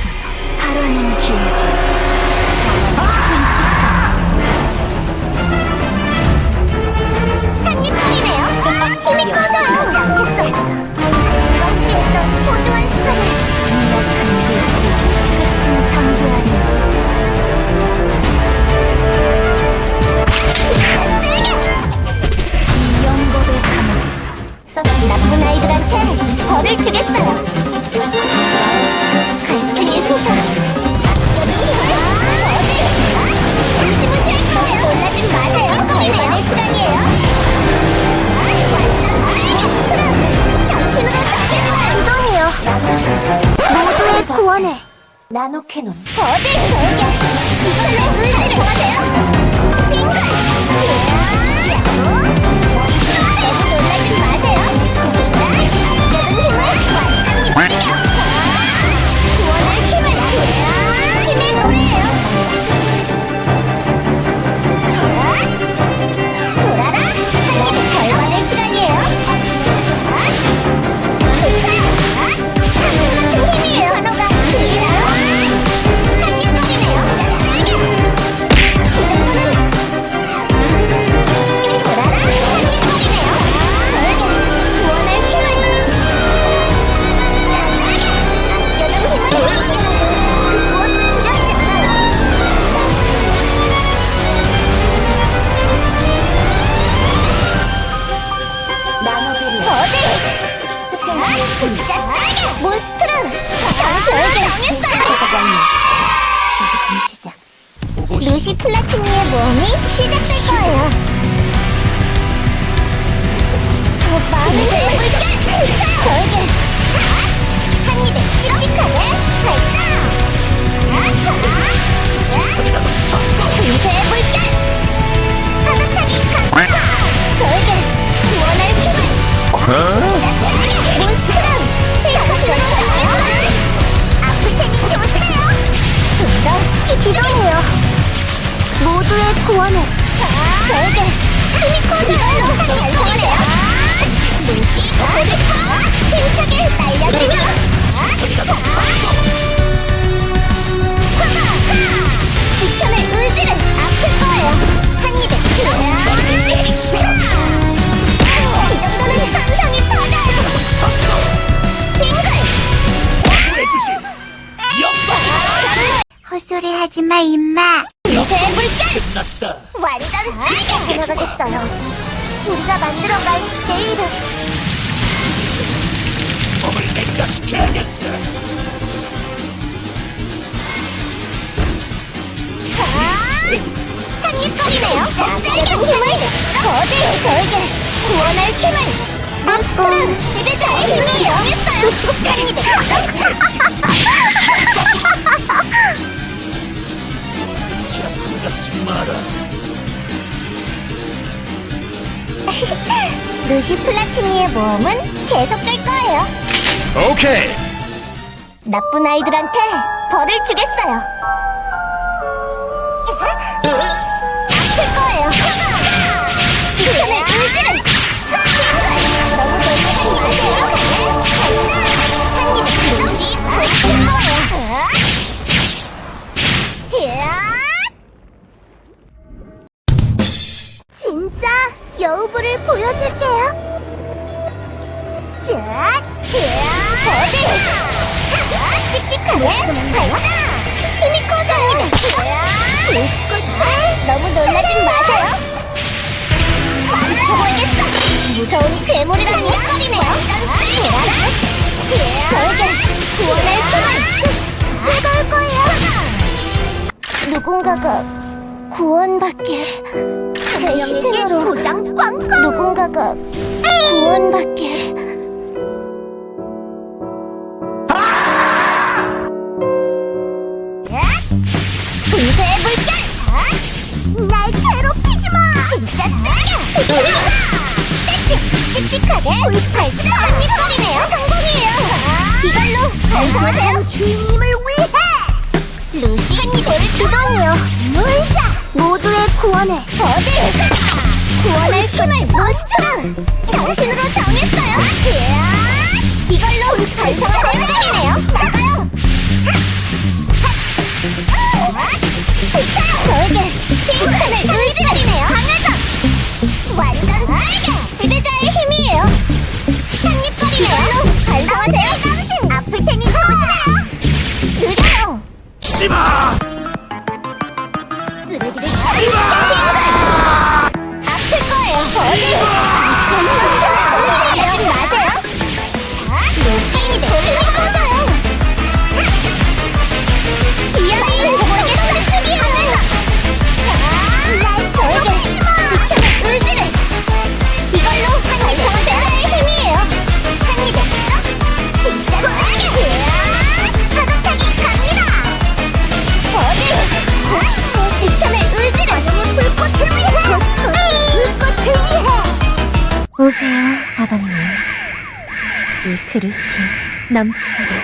보호하소서 바라는 길게 한입거리네요. 힘이 커져요. 않겠어 함께했던 소중한 시간을 미약한 글씨 끝은 장교하리 진짜 찌개 이 영겁의 감옥에서 나쁜 아이들한테 벌을 주겠어요 나노캐논 어디 저에게 돌아라! 한입 짜 싸게! 몬스트루! 저에게 정했어요! 지금 시작. 루시 플라티니의 모험이 시작될 거예요. 더 많은 힘을 깨! 저에게 한 입에 씩씩하게 발사! 금세의 물결! 파도타기 강타! 저에게 아플 좀더 기도해요 모두의 구원을 저에게 통하네요 승치 모두를 다 힘차게 날려드리며 지켜낼 의지를 아플 거예요 한 입에 이 헛소리 하지 마, 임마. 미세의 물결! 완전 찌개! 들어가겠어요. 우리가 만들어갈 내일은. 아! 한입거리네요. 세게 힘을! 어디 저에게 구원할 힘을! 힘이! 한 입에 루시 플라티니의 모험은 계속될 거예요. 오케이. 나쁜 아이들한테 벌을 주겠어요. 여우부를 보여줄게요. 자, 어디? 씩씩하게 발사! 힘이 커서요. 웃고 너무 놀라지 마세요. 지켜보겠어. 무서운 괴물이라니 헛거리네요. 저에게 구원할 수만. 뜨거울 거예요. 누군가가 구원받길. 제 희생으로 도장 꽝꽝 누군가가 구원받길 분쇄의 물결! 날 괴롭히지 마! 진짜 세게! 씩씩하게! 음. 발신한 밑거리네요! 성공이에요! 이걸로 반성하세요! 음. 주인님을 위해! 루시! 음. 한 이대를 주동이요! 물자! 모두의 구원에 어디 구원할 힘을 몬스터랑 당신으로 정했어요. 이걸로 반성한 행동이네요. 나가요. 비켜요 저에게 핑크는 의지가리네요. 강해서 완전 나에게 지배자의 힘이에요. 향립거리네요. 반성하세요. 男朋友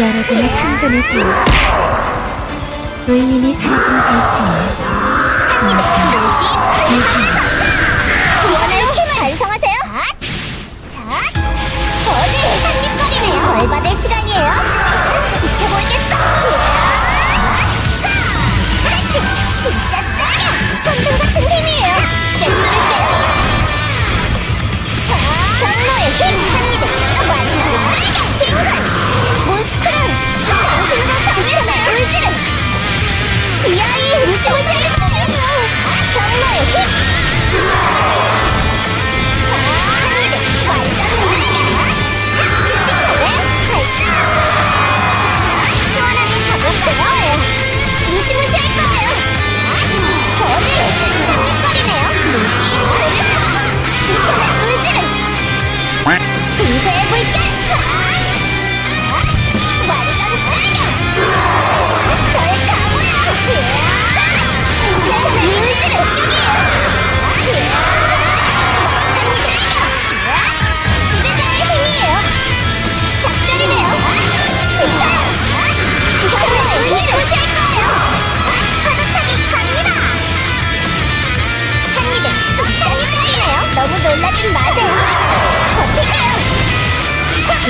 여러분의 상전을 보여 울림이 사라진 발치에 구원을 반성하세요. 자, 어디 한입거리네요. 벌 받을 시간이에요. 지켜보겠어. 하! 하! 하! 하! いやいいムシムシ정말 휙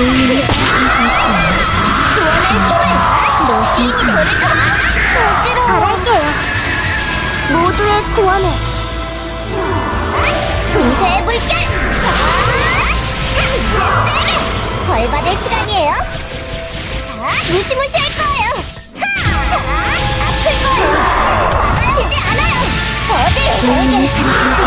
그게... 무시무시할 거예요 하! 아플 거예요 막아주지 않아요 어디 저에게 놀지 못합니다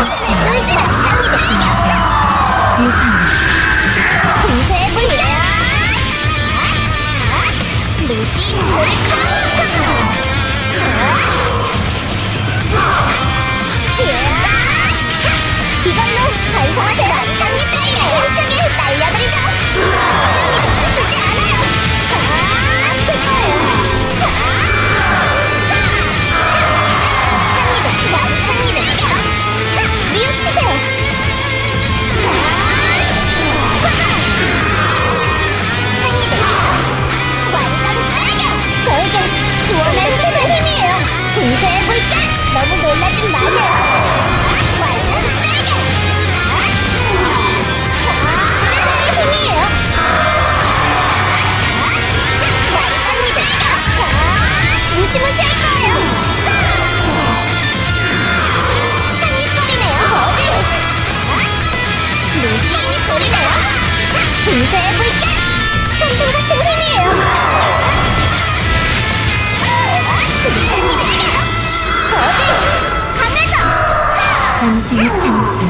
광생의 창술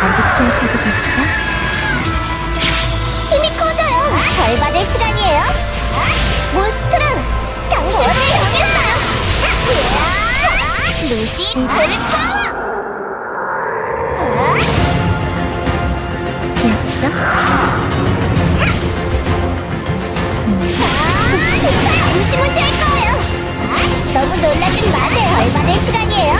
아직 기억하고 계시죠? 힘이 커져요. 벌 받을 시간이에요. 몬스트라 당신을 정했어요 루시 어? 불타 귀엽죠? 아, 무시무시할 거예요. 아, 너무 놀라지 마세요. 벌 받을 시간이에요.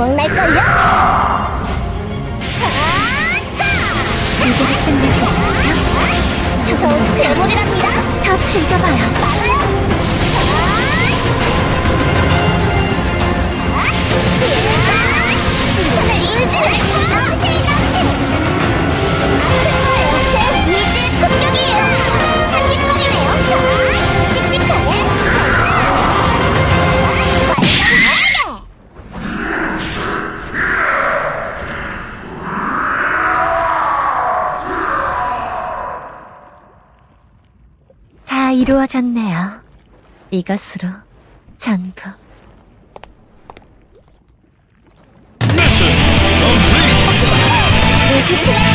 구멍날걸요? 이게 끝낼 거 같죠? 무서운 괴물이랍니다! 더 즐겨봐요! 막아요! 찌르질! 넘실 넘실! 아픈 거예요! 이루어졌네요. 이것으로 전부. 네. 네, 레시피!